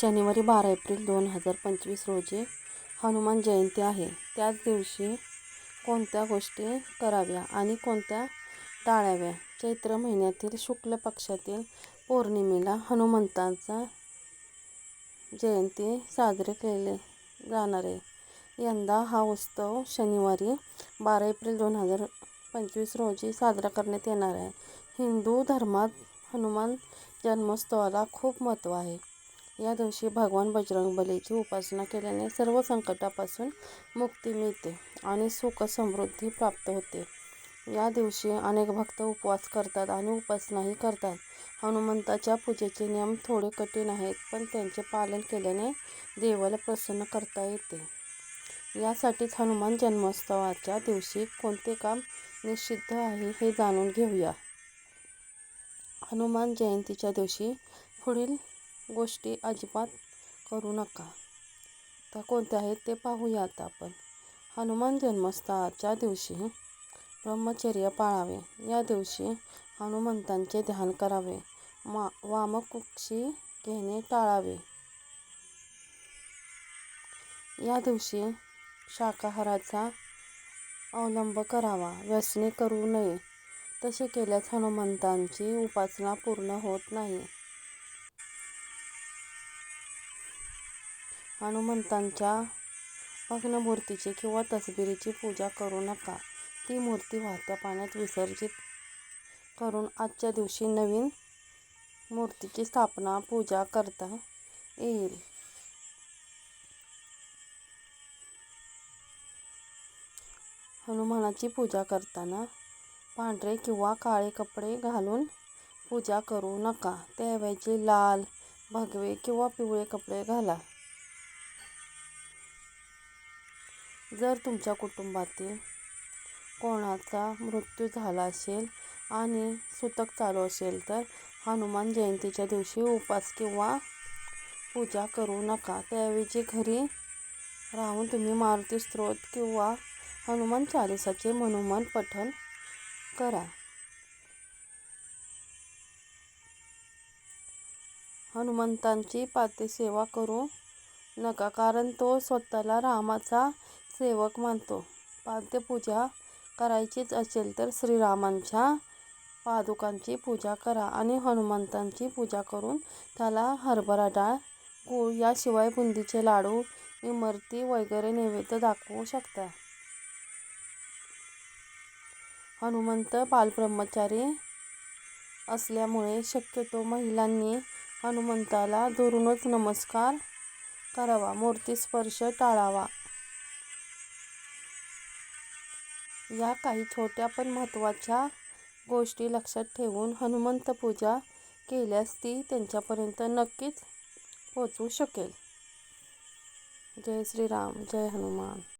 शनिवारी बारा एप्रिल दोन हजार पंचवीस रोजी हनुमान जयंती आहे. त्याच दिवशी कोणत्या गोष्टी कराव्या आणि कोणत्या टाळाव्या? चैत्र महिन्यातील शुक्ल पक्षातील पौर्णिमेला हनुमंतांचा जयंती साजरे केले जाणार आहे. यंदा हा उत्सव शनिवारी बारा एप्रिल दोन हजार पंचवीस रोजी साजरा करण्यात येणार आहे. हिंदू धर्मात हनुमान जन्मोत्सवाला खूप महत्त्व आहे. या दिवशी भगवान बजरंगबलीची उपासना केल्याने सर्व संकटापासून मुक्ती मिळते आणि सुख समृद्धी प्राप्त होते. या दिवशी अनेक भक्त उपवास करतात आणि उपासनाही करतात. हनुमंताच्या पूजेचे नियम थोडे कठीण आहेत पण त्यांचे पालन केल्याने देवाला प्रसन्न करता येते. यासाठीच हनुमान जन्मोत्सवाच्या दिवशी कोणते काम निषिद्ध आहे हे जाणून घेऊया. हनुमान जयंतीच्या दिवशी पुढील गोष्टी अजिबात करू नका. त्या कोणत्या आहेत ते पाहूया आता आपण. हनुमान जन्मोत्सवाच्या दिवशी ब्रह्मचर्य पाळावे. या दिवशी हनुमंतांचे ध्यान करावे. मा वामकुक्षी घेणे टाळावे. या दिवशी शाकाहाराचा अवलंब करावा. व्यसने करू नये. तसे केल्यास हनुमंतांची उपासना पूर्ण होत नाही. हनुमंतांच्या भग्नमूर्तीची किंवा तसबिरीची पूजा करू नका. ती मूर्ती वाहत्या पाण्यात विसर्जित करून आजच्या दिवशी नवीन मूर्तीची स्थापना पूजा करता येईल. हनुमानाची पूजा करताना पांढरे किंवा काळे कपडे घालून पूजा करू नका. त्याऐवजी लाल भगवे किंवा पिवळे कपडे घाला. जर तुमच्या कुटुंबातील कोणाचा मृत्यू झाला असेल आणि सुतक चालू असेल तर हनुमान जयंतीच्या दिवशी उपास किंवा पूजा करू नका. त्याऐवजी घरी राहून तुम्ही मारुती स्त्रोत किंवा हनुमान चालिसाचे मनोमन पठण करा. हनुमंतांची पाद्यसेवा करू नका कारण तो स्वतःला रामाचा सेवक मानतो. पाद्यपूजा करायचीच असेल तर श्रीरामांच्या पादुकांची पूजा करा आणि हनुमंतांची पूजा करून त्याला हरभरा डाळ गूळ याशिवाय बुंदीचे लाडू इमरती वगैरे नैवेद्य दाखवू शकता. हनुमंत बालब्रह्मचारी असल्यामुळे शक्यतो महिलांनी हनुमंताला दुरूनच नमस्कार करावा. मूर्ती स्पर्श टाळावा. या काही छोट्या पण महत्त्वाच्या गोष्टी लक्षात ठेवून हनुमंत पूजा केल्यास ती त्यांच्यापर्यंत नक्कीच पोचू शकेल. जय श्रीराम जय हनुमान.